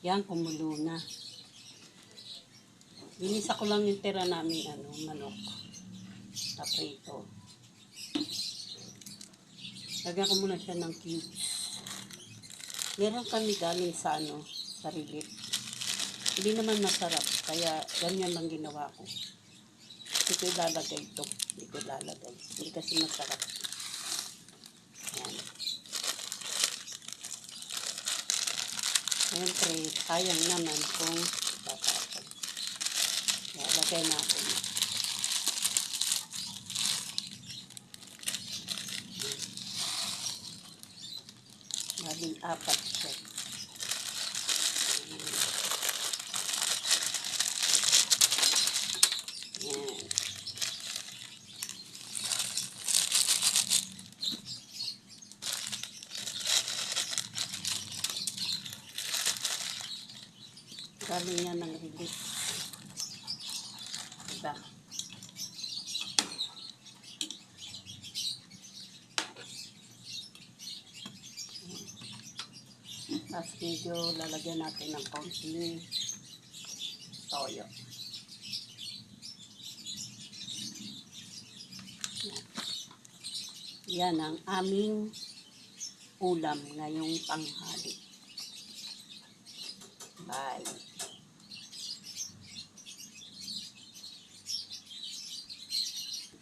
Yan, kumulo na. Binisa ko lang yung tira namin, ano, manok. Taprito. Lagyan ko muna siya ng cubes. Meron kami galing sa, ano, sa relief. Hindi naman masarap, kaya ganyan lang ginawa ko. Hindi ko ilalagay ito. Hindi ko ilalagay. Hindi kasi masarap. Yan. Siyempre, sayang naman kung tatapon. Kaya lagay natin. Maging apat siya. Yan. Galing yan ng relief. Diba? Tapos medyo lalagyan natin ng konting toyo. Yan ang aming ulam ngayong tanghali. Bye.